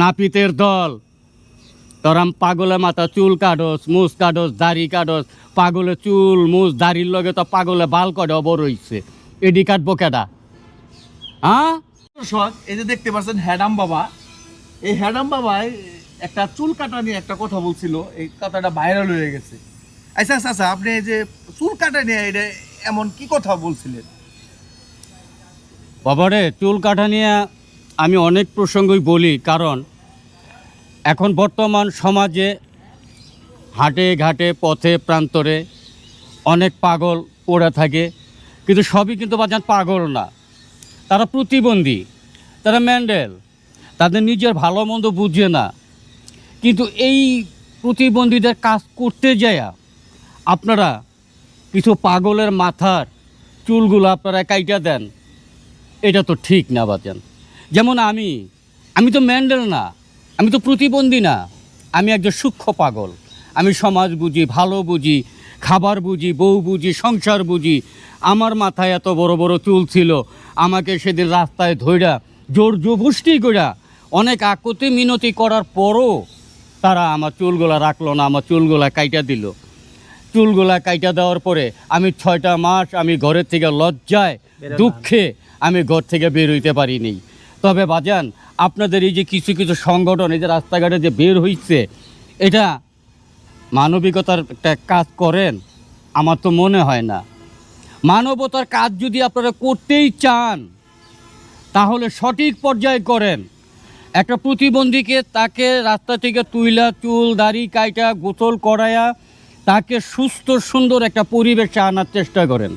নাপিতের দল। তরাম পাগলে মাথা চুল কাটস মুস কাটস দাড়ি কাটস পাগলে চুল মুস দাড়ির লগে তো পাগলে বাল কটে অবর রইছে এডি কাটবো কেডা? হ্যাঁ? দর্শক এই যে দেখতে পাচ্ছেন হ্যাডাম বাবা এই হ্যাডাম বাবাই একটা চুল কাটা নিয়ে একটা কথা বলছিল এই কথাটা ভাইরাল হয়ে গেছে। আচ্ছা আচ্ছা আচ্ছা আপনি এই যে চুল কাটা নিয়ে এটা এমন কি কথা বলছিলেন? বাবারে চুল কাটা নিয়ে আমি অনেক প্রসঙ্গই বলি, কারণ এখন বর্তমান সমাজে হাটে ঘাটে, পথে, প্রান্তরে অনেক পাগল পড়ে থাকে, কিন্তু সবই কিন্তু বাজান পাগল না। তারা প্রতিবন্ধী, তারা ম্যান্ডেল, তাদের নিজের ভালো মন্দ বুঝে না। কিন্তু এই প্রতিবন্ধীদের কাজ করতে যায়া আপনারা কিছু পাগলের মাথার চুলগুলো আপনারা কাইটা দেন, এটা তো ঠিক না বাজান। যেমন আমি আমি তো ম্যান্ডেল না আমি তো প্রতিবন্ধী না আমি একজন সূক্ষ্ম পাগল। আমি সমাজ বুঝি ভালো বুঝি খাবার বুঝি বউ বুঝি সংসার বুঝি। আমার মাথায় এত বড় বড় চুল ছিল আমাকে সেদিন রাস্তায় ধইরা জোর জবুষ্টি কইরা অনেক আকতি মিনতি করার পরও তারা আমার চুলগুলা রাখল না আমার চুলগুলা কাইটা দিল। চুলগুলা কাইটা দেওয়ার পরে আমি ছয়টা মাস আমি ঘরের থেকে লজ্জায় দুঃখে আমি ঘর থেকে বের হইতে পারিনি। তবে বাজান, আপনাদের এই যে কিছু কিছু সংগঠন, এই যে রাস্তাঘাটে যে বের হইছে, এটা মানবিকতার একটা কাজ করেন, আমার তো মনে হয় না। মানবতার কাজ যদি আপনারা করতেই চান, তাহলে সঠিক পর্যায়ে করেন। একটা প্রতিবন্ধীকে তাকে রাস্তা থেকে তুইলা, চুল, দাড়ি কাইটা, গোসল করায়া তাকে সুস্থ, সুন্দর একটা পরিবেশে আনার চেষ্টা করেন।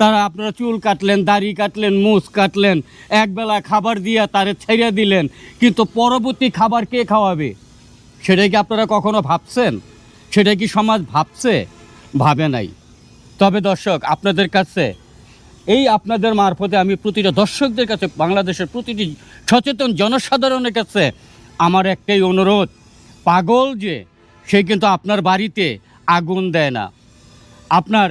তারা আপনারা চুল কাটলেন, দাড়ি কাটলেন, মুছ কাটলেন একবেলা খাবার দিয়া তারে ছেড়ে দিলেন, কিন্তু পরবর্তী খাবার কে খাওয়াবে? সেটাই কি আপনারা কখনো ভাবছেন? সেটা কি সমাজ ভাবছে? ভাবে নাই। তবে দর্শক, আপনাদের কাছে এই আপনাদের মারফতে আমি প্রতিটা দর্শকদের কাছে, বাংলাদেশের প্রতিটি সচেতন জনসাধারণের কাছে আমার একটাই অনুরোধ, পাগল যে, সে কিন্তু আপনার বাড়িতে আগুন দেয় না। আপনার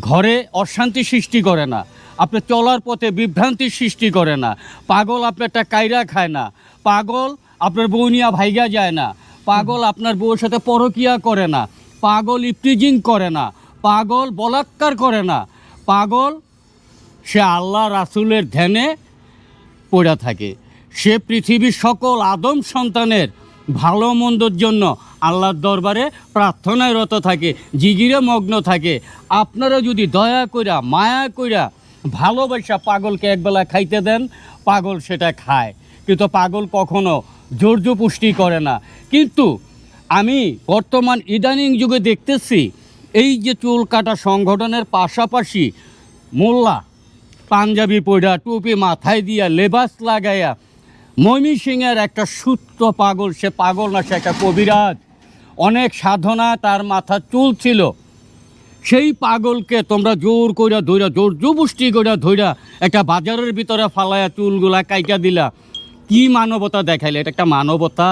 ঘরে অশান্তি সৃষ্টি করে না। আপনার চলার পথে বিভ্রান্তি সৃষ্টি করে না। পাগল আপনার একটা কায়রা খায় না। পাগল আপনার বউ নিয়ে ভাইগা যায় না। পাগল আপনার বউর সাথে পরকিয়া করে না। পাগল ইফটিজিং করে না। পাগল বলাৎকার করে না। পাগল সে আল্লাহ রাসুলের ধ্যানে পড়ে থাকে। সে পৃথিবীর সকল আদম সন্তানের ভালো মন্দর জন্য আল্লাহর দরবারে প্রার্থনায় রত থাকে জিগিরে মগ্ন থাকে। আপনারা যদি দয়া কইরা, মায়া কইরা ভালোবাসা পাগলকে একবেলা খাইতে দেন, পাগল সেটা খায়। কিন্তু পাগল কখনো জোর্য পুষ্টি করে না। কিন্তু আমি বর্তমান ইদানিং যুগে দেখতেছি, এই যে চুল কাটা সংগঠনের পাশাপাশি মোল্লা, পাঞ্জাবি পইরা টুপি মাথায় দিয়া লেবাস লাগাইয়া ময়মি সিংয়ের একটা সূত্র পাগল, সে পাগল না, সে একটা কবিরাজ। অনেক সাধনা তার মাথা চুল ছিল সেই পাগলকে তোমরা জোর কইরা ধইরা, জোর জবুষ্টি কইরা ধইরা একটা বাজারের ভিতরে ফালায়া চুলগুলা কাইটা দিলা। কি মানবতা দেখাইলে? এটা একটা মানবতা।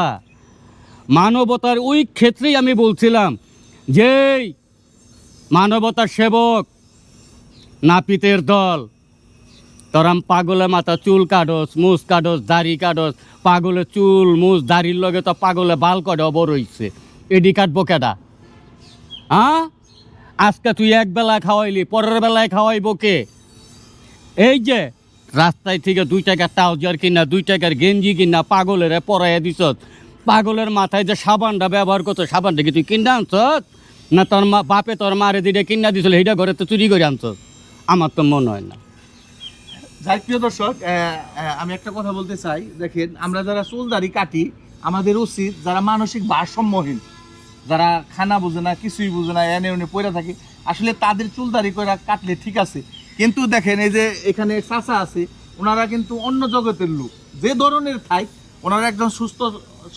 মানবতার ওই ক্ষেত্রেই আমি বলছিলাম যেই মানবতার সেবক, নাপিতের দল। তরাম পাগলে মাথা চুল কাটস মুস কাটস, দাড়ি কাটস। পাগলে চুল মুস দাড়ির লগে তো পাগলে বাল কটে, অবর এডি কাটবো কেডা? হ্যাঁ? আজকে তুই এক বেলা খাওয়াইলি, পরের বেলায় খাওয়াইবো কে? এই যে, রাস্তায় থেকে দুই টাকার ট্রাউজার কিনা, দুই টাকার গেঞ্জি কিনা, পাগলের পরাইয়া দিছ পাগলের মাথায় যে সাবানটা ব্যবহার করতো সাবানটা কি তুই কিনা আনছ না তোর মা, বাপে তোর মারে দিলে কিনা দিছিল, সেইটা ঘরে তো চুরি করে আনছ আমার তো মনে হয় না। যাই প্রিয় দর্শক আমি একটা কথা বলতে চাই। দেখেন, আমরা যারা চুল দাড়ি কাটি, আমাদের উচিত যারা মানসিক ভারসাম্যহীন, যারা খানা বোঝে না, কিছুই বোঝে না, এনে ওনে পড়ে থাকে, আসলে তাদের চুল দাড়ি করে কাটলে ঠিক আছে। কিন্তু দেখেন, এই যে এখানে চাচা আছে, ওনারা কিন্তু অন্য জগতের লোক। যে ধরনের থাই ওনারা একজন সুস্থ,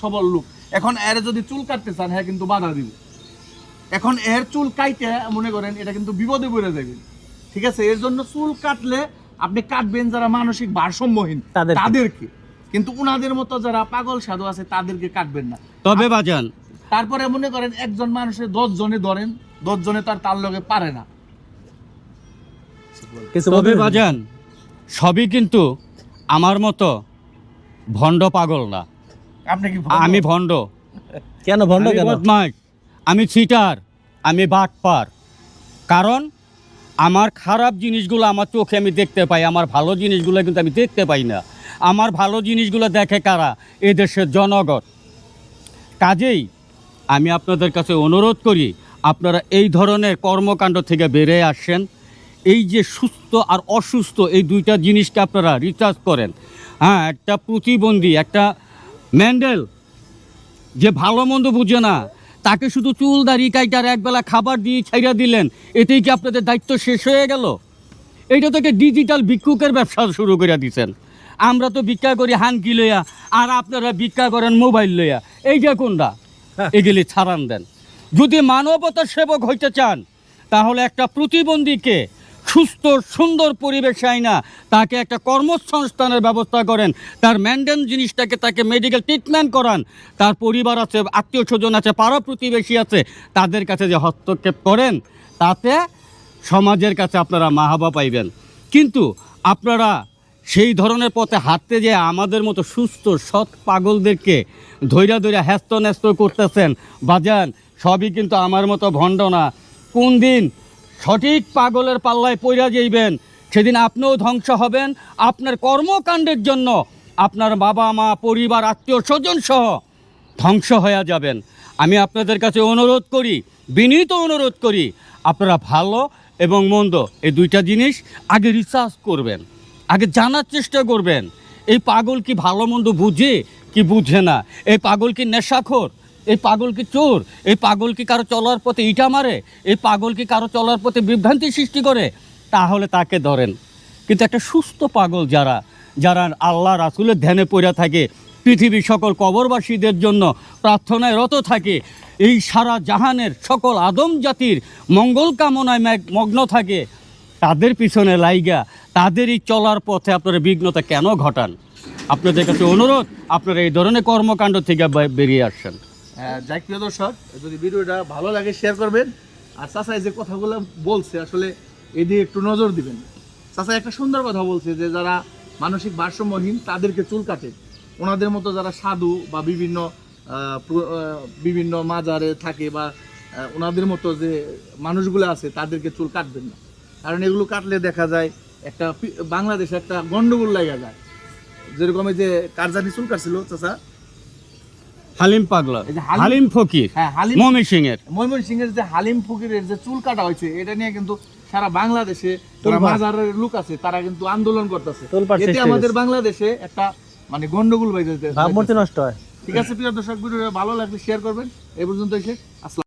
সবল লোক। এখন এর যদি চুল কাটতে চান হ্যাঁ কিন্তু বাধা দিবে। এখন এর চুল কাইতে মনে করেন, এটা কিন্তু বিপদে পড়ে যাবে ঠিক আছে, এর জন্য চুল কাটলে আপনি কাটবেন যারা মানসিক ভারসাম্যহীন তাদেরকে। কিন্তু উনাদের মতো যারা পাগল সাধু আছে তাদেরকে কাটবেন না। তবে বাজান। তারপরে মনে করেন একজন মানুষের দশ জনে ধরেন দশ জনে তার তার লগে পারে না। তবে বাজান সবই কিন্তু আমার মতো ভণ্ড পাগল না। আপনি কি আমি ভণ্ড। কেন ভণ্ড আমি কেন? আমি চিটার আমি বাটপার। কারণ আমার খারাপ জিনিসগুলো আমার চোখে আমি দেখতে পাই, আমার ভালো জিনিসগুলো কিন্তু আমি দেখতে পাই না। আমার ভালো জিনিসগুলো দেখে কারা? এ দেশের জনগণ। কাজেই আমি আপনাদের কাছে অনুরোধ করি, আপনারা এই ধরনের কর্মকাণ্ড থেকে বেড়ে আসেন। এই যে সুস্থ আর অসুস্থ এই দুইটা জিনিসকে আপনারা রিচার্জ করেন। হ্যাঁ একটা প্রতিবন্ধী, একটা ম্যান্ডেল, যে ভালো মন্দ বুঝে না তাকে শুধু চুল দাড়ি কাইটার একবেলা খাবার দিয়ে ছাইরা দিলেন। এতেই কি আপনাদের দায়িত্ব শেষ হয়ে গেল? এইটা থেকে ডিজিটাল ভিক্ষুকের ব্যবসা শুরু করে দিছেন। আমরা তো ভিক্ষা করি হানকি লইয়া আর আপনারা ভিক্ষা করেন মোবাইল লইয়া। এই যে কোনটা এগুলি ছাড়ান দেন। যদি মানবতার সেবক হইতে চান তাহলে একটা প্রতিবন্ধীকে সুস্থ, সুন্দর পরিবেশে আইনা তাকে একটা কর্মসংস্থানের ব্যবস্থা করেন। তার ম্যান্ডেন জিনিসটাকে তাকে মেডিকেল ট্রিটমেন্ট করান। তার পরিবার আছে, আত্মীয় স্বজন আছে পাড়া প্রতিবেশী আছে। তাদের কাছে যে হস্তক্ষেপ করেন, তাতে সমাজের কাছে আপনারা মাহাবা পাইবেন। কিন্তু আপনারা সেই ধরনের পথে হাঁটতে যে আমাদের মতো সুস্থ, সৎ পাগলদেরকে ধৈর্য ধৈর্য হ্যাস্ত ন্যস্ত করতেছেন, বাজান, সবই কিন্তু আমার মতো ভণ্ড না। কোন দিন সঠিক পাগলের পাল্লায় পইরা যাইবেন। সেদিন আপনিও ধ্বংস হবেন। আপনার কর্মকাণ্ডের জন্য আপনার বাবা, মা, পরিবার, আত্মীয়, স্বজন সহ ধ্বংস হয়ে যাবেন। আমি আপনাদের কাছে অনুরোধ করি, বিনীত অনুরোধ করি, আপনারা ভালো এবং মন্দ এই দুইটা জিনিস আগে রিসার্চ করবেন, আগে জানার চেষ্টা করবেন। এই পাগল কি ভালো মন্দ বুঝে, কি বুঝে না? এই পাগল কি নেশাখোর? এই পাগল কি চোর? এই পাগল কি কারও চলার পথে ইটা মারে? এই পাগল কি কারও চলার পথে বিভ্রান্তি সৃষ্টি করে? তাহলে তাকে ধরেন। কিন্তু একটা সুস্থ পাগল যারা যারা আল্লাহ রাসুলের ধ্যানে পড়ে থাকে পৃথিবীর সকল কবরবাসীদের জন্য প্রার্থনায় রত থাকে এই সারা জাহানের সকল আদম জাতির মঙ্গল কামনায় মগ্ন থাকে তাদের পিছনে লাইগা তাদের এই চলার পথে আপনারা বিঘ্নতা কেন ঘটান? আপনাদের কাছে অনুরোধ আপনারা এই ধরনের কর্মকাণ্ড থেকে বেরিয়ে আসছেন হ্যাঁ, যাই প্রিয় দর্শক, যদি ভিডিওটা ভালো লাগে শেয়ার করবেন। আর চাচা যে কথাগুলো বলছে, আসলে এদিকে একটু নজর দিবেন। চাচা একটা সুন্দর কথা বলছে যে, যারা মানসিক ভারসাম্যহীন, তাদেরকে চুল কাটে। ওনাদের মতো যারা সাধু বা বিভিন্ন বিভিন্ন মাজারে থাকে বা ওনাদের মতো যে মানুষগুলো আছে, তাদেরকে চুল কাটবেন না। কারণ এগুলো কাটলে দেখা যায়, একটা বাংলাদেশে একটা গন্ডগোল লাগা যায়। যেরকম যে কারজানি চুল কাটছিল, চাচা হালিম পাগলা হালিম- ফকির হ্যাঁ মমি সিং এর ময়মন সিং এর যে হালিম ফকিরের যে চুল কাটা হয়েছে এটা নিয়ে কিন্তু সারা বাংলাদেশে মাজারের লোক আছে তারা কিন্তু আন্দোলন করতেছে। এতে আমাদের বাংলাদেশে একটা মানে গন্ডগোল বাইরে ভাবমূর্তি নষ্ট হয়। ঠিক আছে প্রিয় দর্শক ভিডিও ভালো লাগলে শেয়ার করবেন। এই পর্যন্ত এসে আসসালাম